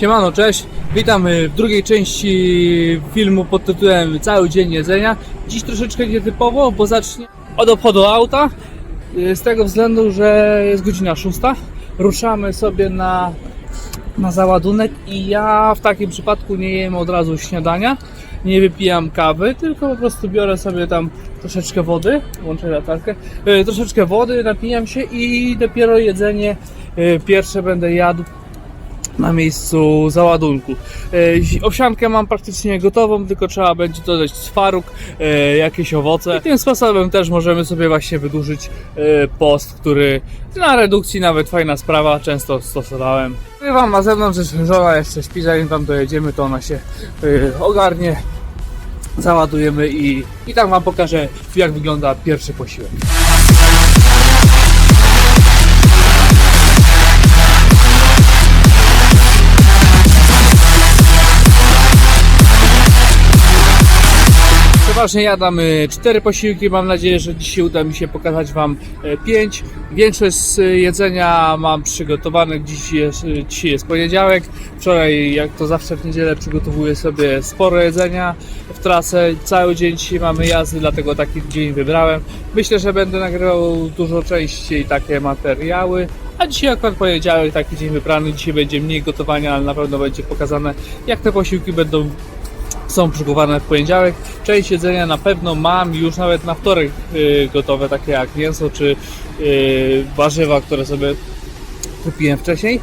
Siemano, cześć. Witam y, w drugiej części filmu pod tytułem Cały dzień jedzenia. Dziś troszeczkę nietypowo, bo zacznie od obchodu auta. y, Z tego względu, że jest godzina 6. Ruszamy sobie na, na załadunek i ja w takim przypadku nie jem od razu śniadania. Nie wypijam kawy, tylko po prostu biorę sobie tam troszeczkę wody, włączę latarkę, y, troszeczkę wody, napijam się i dopiero jedzenie y, pierwsze będę jadł na miejscu załadunku. E, Owsiankę mam praktycznie gotową, tylko trzeba będzie dodać twaróg, e, jakieś owoce. I tym sposobem też możemy sobie właśnie wydłużyć e, post, który na redukcji nawet fajna sprawa, często stosowałem. Wam na zewnątrz, że żona jeszcze śpi, zanim tam dojedziemy, to ona się ogarnie, załadujemy i, i tak Wam pokażę, jak wygląda pierwszy posiłek. Przeważnie jadam y, cztery posiłki. Mam nadzieję, że dzisiaj uda mi się pokazać Wam e, pięć. Większość z y, jedzenia mam przygotowane. Dziś jest, dzisiaj jest poniedziałek. Wczoraj, jak to zawsze w niedzielę, przygotowuję sobie sporo jedzenia w trasę. Cały dzień dzisiaj mamy jazdy, dlatego taki dzień wybrałem. Myślę, że będę nagrywał dużo częściej takie materiały. A dzisiaj akurat poniedziałek, taki dzień wybrany. Dzisiaj będzie mniej gotowania, ale na pewno będzie pokazane, jak te posiłki będą są przygotowane w poniedziałek. Część jedzenia na pewno mam już nawet na wtorek y, gotowe, takie jak mięso czy y, warzywa, które sobie kupiłem wcześniej.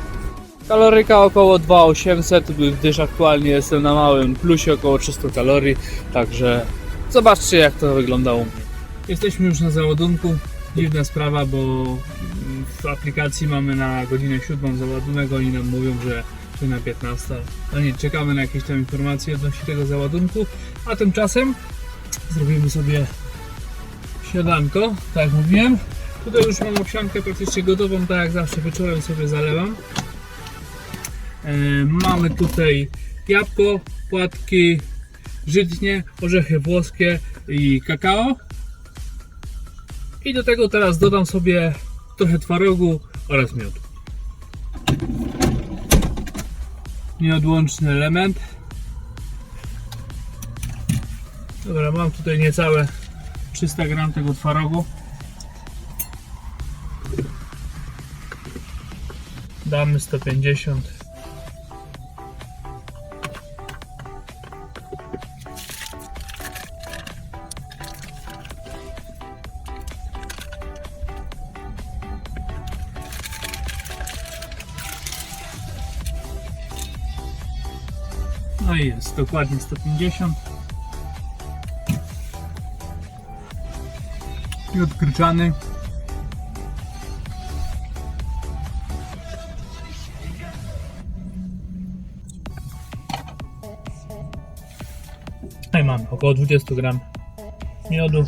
Kaloryka około 2800, gdyż aktualnie jestem na małym plusie około 300 kalorii, także zobaczcie jak to wygląda u mnie. Jesteśmy już na załadunku. Dziwna sprawa, bo w aplikacji mamy na godzinę 7 załadunek, oni nam mówią, że czy na 15. No nie, czekamy na jakieś tam informacje odnośnie tego załadunku, a tymczasem zrobimy sobie śniadanko, tak jak mówiłem. Tutaj już mam owsiankę praktycznie gotową, tak jak zawsze wieczorem sobie zalewam. E, mamy tutaj jabłko, płatki, żytnie, orzechy włoskie i kakao. I do tego teraz dodam sobie trochę twarogu oraz miodu. Nieodłączny element. Dobra, mam tutaj niecałe 300 gram tego twarogu. Damy 150. No i jest dokładnie 150. Miód gryczany. No i mamy około 20 gram miodu.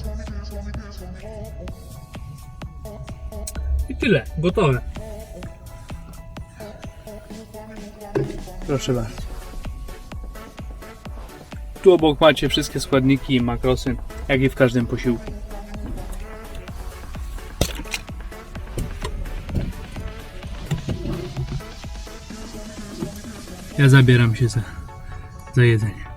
I tyle, gotowe. Proszę bardzo. Tu obok macie wszystkie składniki i makrosy, jak i w każdym posiłku. Ja zabieram się za, za jedzenie.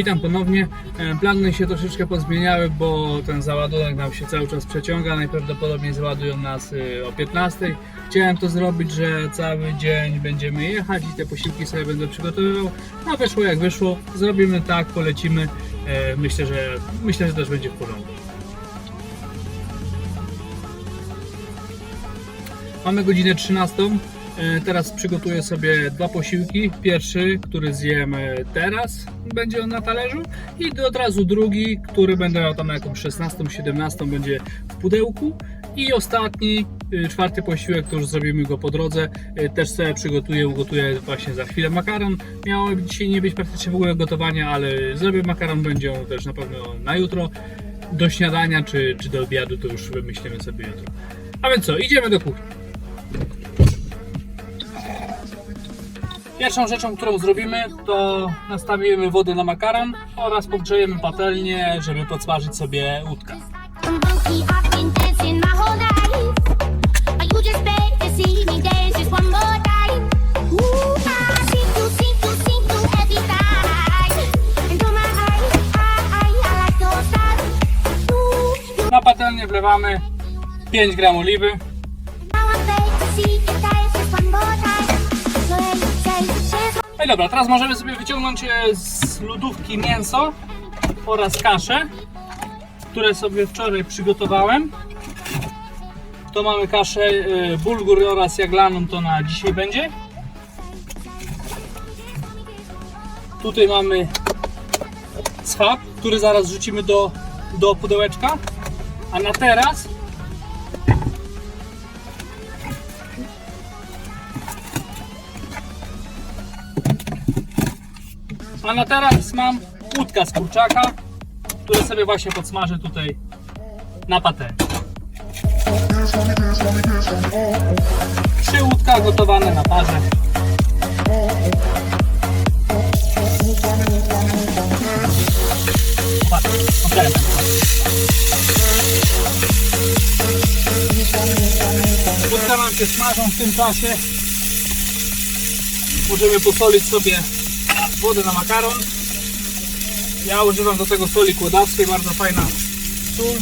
Witam ponownie. E, Plany się troszeczkę pozmieniały, bo ten załadunek nam się cały czas przeciąga. Najprawdopodobniej załadują nas y, o 15. Chciałem to zrobić, że cały dzień będziemy jechać i te posiłki sobie będę przygotowywał. A wyszło jak wyszło. Zrobimy tak, polecimy. E, Myślę, że myślę, że też będzie w porządku. Mamy godzinę 13. E, Teraz przygotuję sobie dwa posiłki. Pierwszy, który zjem e, teraz, będzie on na talerzu i od razu drugi, który będę miał tam na jakąś 16, 17 będzie w pudełku. I ostatni, e, czwarty posiłek, to już zrobimy go po drodze. Też sobie przygotuję, ugotuję właśnie za chwilę makaron. Miało dzisiaj nie być praktycznie w ogóle gotowania, ale zrobię makaron, będzie on też na pewno na jutro. Do śniadania czy, czy do obiadu to już wymyślimy sobie jutro. A więc co, idziemy do kuchni. Pierwszą rzeczą, którą zrobimy, to nastawimy wodę na makaron oraz pogrzejemy patelnię, żeby podsmażyć sobie łódkę. I'm funky, I've been dancing my No i dobra, teraz możemy sobie wyciągnąć e, z lodówki mięso oraz kaszę, które sobie wczoraj przygotowałem. To mamy kaszę e, bulgur oraz jaglaną, to na dzisiaj będzie. Tutaj mamy schab, który zaraz wrzucimy do, do pudełeczka. A na teraz A na teraz mam łódka z kurczaka, które sobie właśnie podsmażę tutaj na patelni. Trzy łódka gotowane na parze. Pas. Łódka nam się smażą w tym czasie. Możemy posolić sobie wodę na makaron. Ja używam do tego soli kłodawskiej, bardzo fajna sól.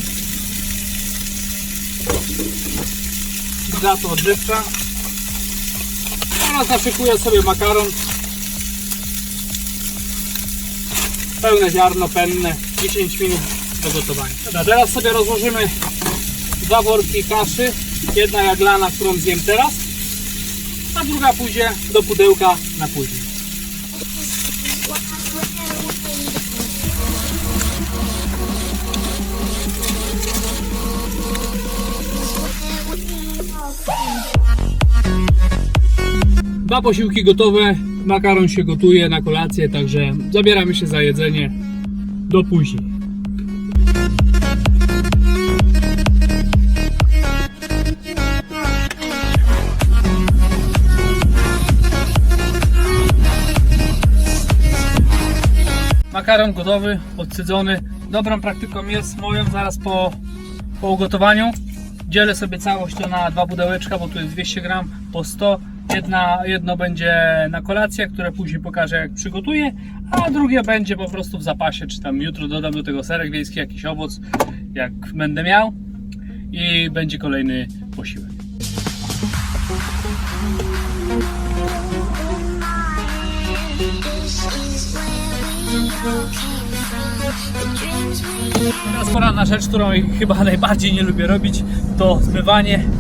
Za to odżywcza. Teraz naszykuję sobie makaron. Pełne ziarno, penne, 10 minut do gotowania. Dobra, teraz sobie rozłożymy dwa worki kaszy. Jedna jaglana, którą zjem teraz, a druga pójdzie do pudełka na później. Dwa posiłki gotowe, makaron się gotuje na kolację, także zabieramy się za jedzenie do później. Makaron gotowy, odsydzony. Dobrą praktyką jest moją zaraz po, po ugotowaniu. Dzielę sobie całość to na dwa pudełeczka, bo tu jest 200 gram po 100. Jedna, jedno będzie na kolację, które później pokażę jak przygotuję, a drugie będzie po prostu w zapasie, czy tam jutro dodam do tego serek wiejski, jakiś owoc, jak będę miał i będzie kolejny posiłek. Teraz pora na rzecz, którą chyba najbardziej nie lubię robić, to zmywanie.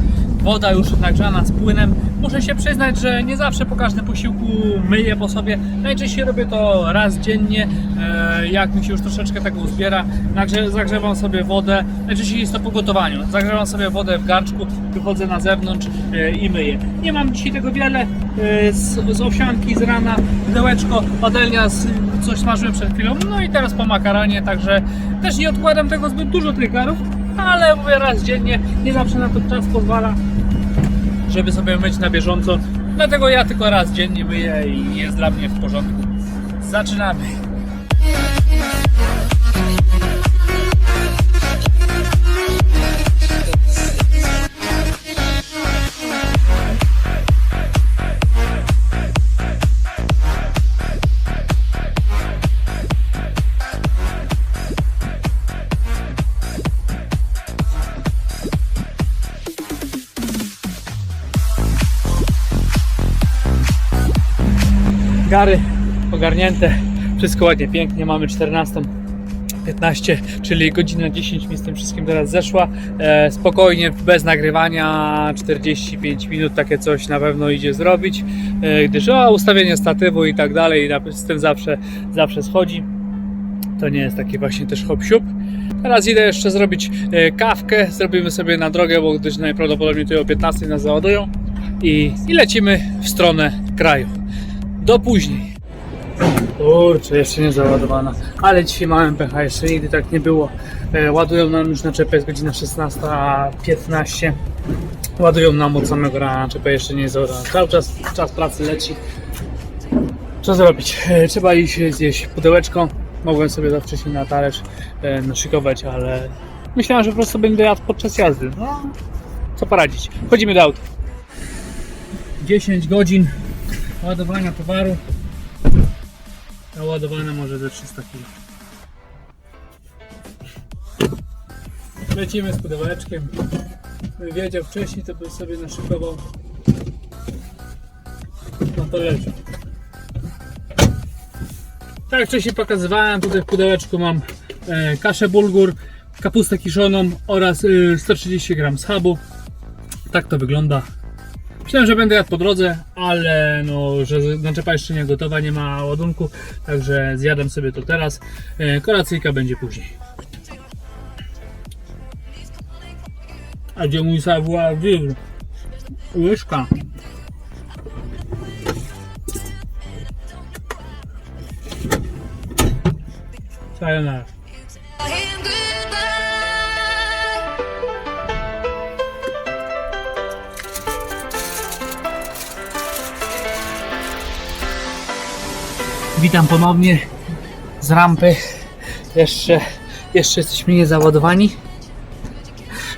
Woda już nagrzana z płynem. Muszę się przyznać, że nie zawsze po każdym posiłku myję po sobie. Najczęściej robię to raz dziennie, e, jak mi się już troszeczkę tego uzbiera. Zagrzewam sobie wodę, najczęściej jest to po gotowaniu. Zagrzewam sobie wodę w garczku, wychodzę na zewnątrz e, i myję. Nie mam dzisiaj tego wiele. E, z, z owsianki z rana, pudełeczko, patelnia, z, coś smażyłem przed chwilą. No i teraz po makaronie, także też nie odkładam tego zbyt dużo tych garów, ale mówię raz dziennie, nie zawsze na to czas pozwala, żeby sobie myć na bieżąco. Dlatego ja tylko raz dziennie myję i jest dla mnie w porządku. Zaczynamy. Gary ogarnięte, wszystko ładnie, pięknie, mamy 14. 15, czyli godzina 10 mi z tym wszystkim teraz zeszła. E, spokojnie, bez nagrywania, 45 minut takie coś na pewno idzie zrobić, e, gdyż o, ustawienie statywu i tak dalej, z tym zawsze, zawsze schodzi. To nie jest taki właśnie też hop siup. Teraz idę jeszcze zrobić e, kawkę, zrobimy sobie na drogę, bo gdyż najprawdopodobniej tutaj o 15 nas załadują i, i lecimy w stronę kraju. Do później. Kurczę, jeszcze nie załadowana. Ale dzisiaj małem pecha, jeszcze nigdy tak nie było. E, ładują nam już na czepę, jest godzina 16.15. Ładują nam od samego rana, czepę jeszcze nie jest załadowana. Cały czas czas pracy leci. Co zrobić? E, Trzeba iść zjeść pudełeczko. Mogłem sobie to wcześniej na talerz e, naszykować, ale myślałem, że po prostu będę jadł podczas jazdy. No, co poradzić? Wchodzimy do auta. 10 godzin ładowania towaru. Naładowane może ze 300 kg. Lecimy z pudełeczkiem. Wiedział wcześniej, to bym sobie naszykował na talerzu. Tak jak wcześniej pokazywałem, tutaj w pudełeczku mam e, kaszę bulgur, kapustę kiszoną oraz e, 130 g schabu. Tak to wygląda. Myślałem, że będę jadł po drodze, ale no, że naczepa jeszcze nie gotowa, nie ma ładunku, także zjadam sobie to teraz. E, kolacyjka będzie później. A gdzie mój savoir vivre? Łyżka. Sayonara. Witam ponownie z rampy. Jeszcze, jeszcze jesteśmy niezaładowani.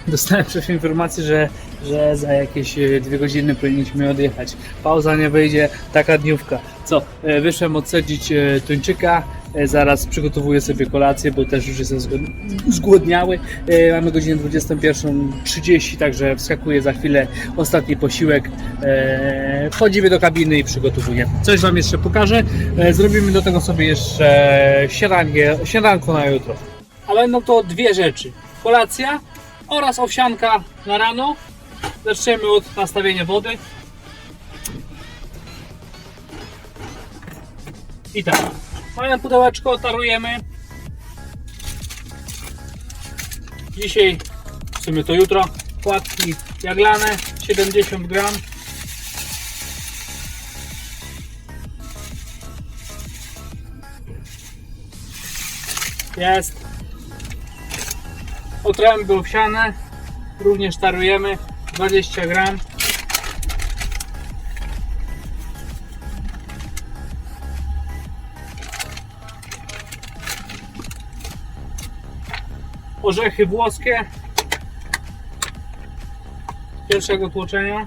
Dostałem przecież informację, że, że za jakieś e, dwie godziny powinniśmy odjechać. Pauza nie wyjdzie, taka dniówka. Co? e, Wyszłem odsadzić e, tuńczyka. E, Zaraz przygotowuję sobie kolację, bo też już jestem zgłodniały. E, Mamy godzinę 21.30, także wskakuję za chwilę ostatni posiłek. E, Wchodzimy do kabiny i przygotowuję. Coś Wam jeszcze pokażę. Zrobimy do tego sobie jeszcze śniadankę, śniadanko na jutro. A będą to dwie rzeczy. Kolacja oraz owsianka na rano. Zaczniemy od nastawienia wody. I tak. Mamy pudełeczko, tarujemy. Dzisiaj, w sumie to jutro, płatki jaglane, 70 gram. Jest. Otręby owsiane, również tarujemy, 20 gram. Orzechy włoskie pierwszego tłoczenia.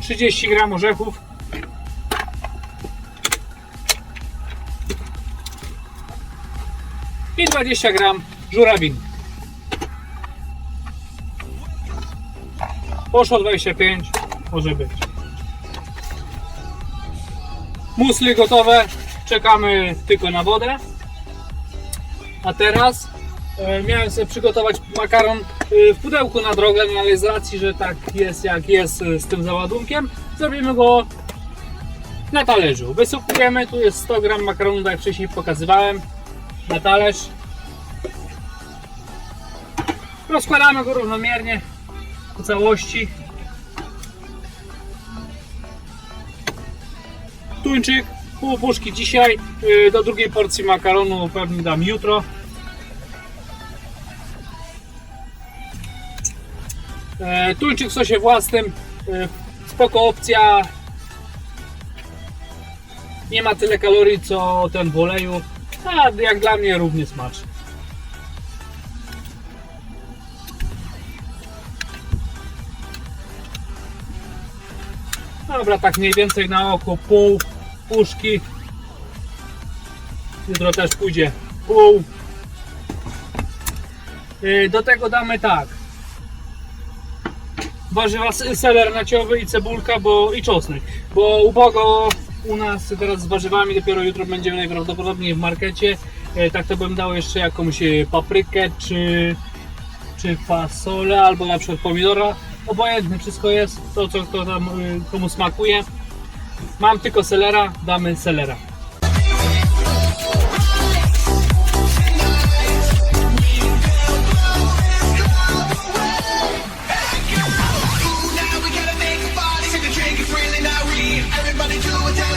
Trzydzieści gram orzechów. i 20 gram żurawin. Poszło 25, może być. Musli gotowe, czekamy tylko na wodę. A teraz e, miałem sobie przygotować makaron e, w pudełku na drogę, no ale z racji, że tak jest jak jest e, z tym załadunkiem, zrobimy go na talerzu. Wysypujemy, tu jest 100 gram makaronu, tak jak wcześniej pokazywałem na talerz. Rozkładamy go równomiernie po całości. Tuńczyk, pół puszki dzisiaj, yy, do drugiej porcji makaronu pewnie dam jutro. E, Tuńczyk w sosie własnym, e, spoko opcja. Nie ma tyle kalorii co ten w oleju, a jak dla mnie równie smaczny. Dobra, tak mniej więcej na oko pół puszki. Jutro też pójdzie pół. Yy, Do tego damy tak. Warzywa seler naciowy i cebulka bo, i czosnek. Bo ubogo u nas teraz z warzywami dopiero jutro będziemy najprawdopodobniej w markecie. Yy, Tak to bym dał jeszcze jakąś yy, paprykę czy, czy fasolę albo na przykład pomidora. Obojętne wszystko jest, to co kto tam yy, komu smakuje. Mam tylko selera, damy selera.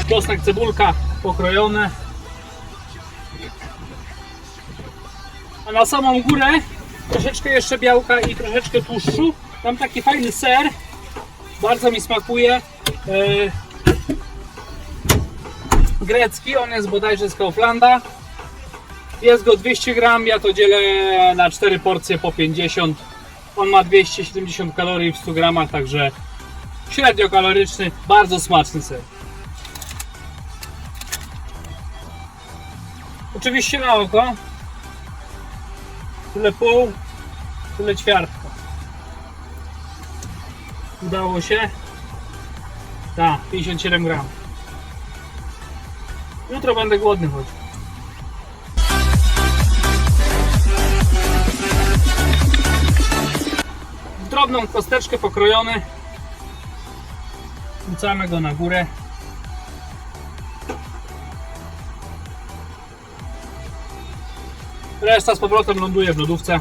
Czosnek, cebulka pokrojone. A na samą górę troszeczkę jeszcze białka i troszeczkę tłuszczu. Mam taki fajny ser. Bardzo mi smakuje. Grecki, on jest bodajże z Kauflanda. Jest go 200 gram, ja to dzielę na 4 porcje po 50. On ma 270 kalorii w 100 gramach, także średnio kaloryczny, bardzo smaczny ser. Oczywiście na oko. Tyle pół, tyle ćwiartka. Udało się? Tak, 57 gram. Jutro będę głodny chodził. W drobną kosteczkę pokrojony. Wrzucamy go na górę. Reszta z powrotem ląduje w lodówce.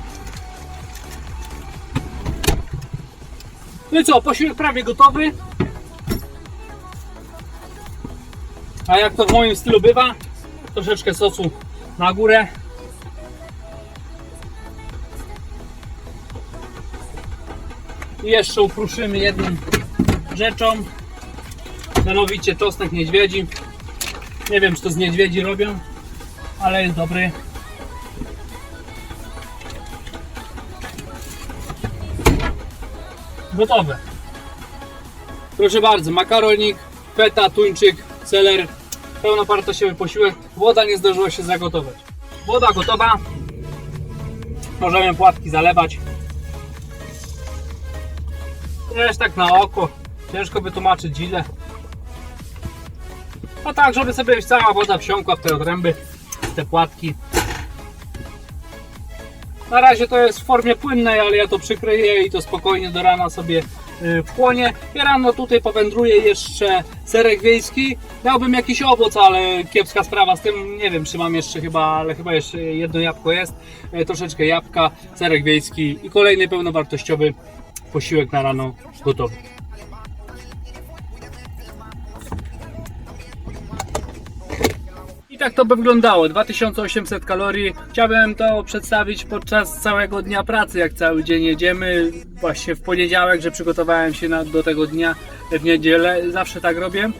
No i co, posiłek prawie gotowy. A jak to w moim stylu bywa, troszeczkę sosu na górę. I jeszcze upruszymy jedną rzeczą. Mianowicie czosnek niedźwiedzi. Nie wiem, czy to z niedźwiedzi robią, ale jest dobry. Gotowe. Proszę bardzo, makaronik, feta, tuńczyk, seler, pełnowartościowy posiłek. Woda nie zdążyła się zagotować. Woda gotowa. Możemy płatki zalewać. Też tak na oko. Ciężko wytłumaczyć ile. A tak, żeby sobie cała woda wsiąkła w te odręby, w te płatki. Na razie to jest w formie płynnej, ale ja to przykryję i to spokojnie do rana sobie wchłonie. I rano tutaj powędruje jeszcze serek wiejski. Miałbym jakiś owoc, ale kiepska sprawa z tym. Nie wiem, czy mam jeszcze chyba, ale chyba jeszcze jedno jabłko jest. Y, Troszeczkę jabłka, serek wiejski i kolejny pełnowartościowy posiłek na rano gotowy. I tak to by wyglądało. 2800 kalorii. Chciałbym to przedstawić podczas całego dnia pracy, jak cały dzień jedziemy. Właśnie w poniedziałek, że przygotowałem się na, do tego dnia w niedzielę. Zawsze tak robię.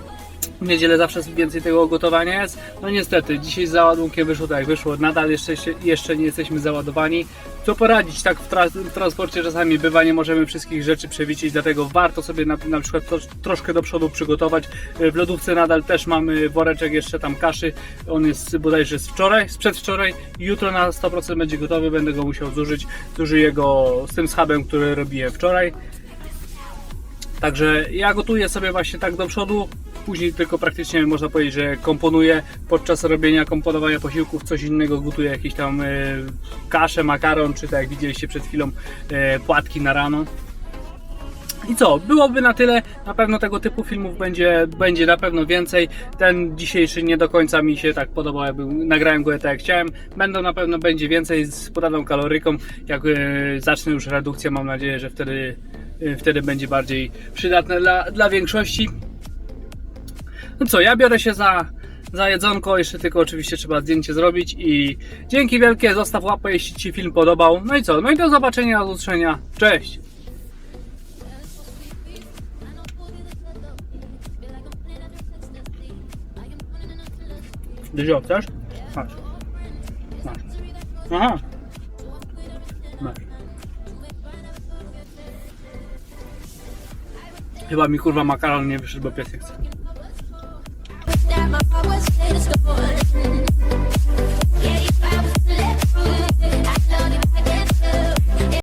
W niedzielę zawsze więcej tego gotowania jest. No niestety, dzisiaj z załadunkiem wyszło tak jak wyszło. Nadal jeszcze, jeszcze nie jesteśmy załadowani. Co poradzić? Tak w, tra- w transporcie czasami bywa, nie możemy wszystkich rzeczy przewidzieć, dlatego warto sobie na, na przykład to, troszkę do przodu przygotować. W lodówce nadal też mamy woreczek jeszcze tam kaszy. On jest bodajże z wczoraj, z przedwczoraj. Jutro na 100% będzie gotowy, będę go musiał zużyć. Zużyję go z tym schabem, który robiłem wczoraj. Także ja gotuję sobie właśnie tak do przodu, później tylko praktycznie można powiedzieć, że komponuję podczas robienia, komponowania posiłków, coś innego gotuję, jakieś tam e, kaszę, makaron, czy tak jak widzieliście przed chwilą, e, płatki na rano. I co, byłoby na tyle. Na pewno tego typu filmów będzie, będzie na pewno więcej. Ten dzisiejszy nie do końca mi się tak podobał, jakby nagrałem go tak jak chciałem. Będą na pewno będzie więcej z podaną kaloryką. Jak e, zacznę już redukcję, mam nadzieję, że wtedy, e, wtedy będzie bardziej przydatne dla, dla większości. No co, ja biorę się za, za jedzonko, jeszcze tylko oczywiście trzeba zdjęcie zrobić i dzięki wielkie, zostaw łapę jeśli Ci film podobał. No i co, no i do zobaczenia, do usłyszenia, cześć! Dyzio, chcesz? Masz. Masz. Aha. Masz. Chyba mi kurwa makaron nie wyszedł, bo pies chce. my heart was made of stone.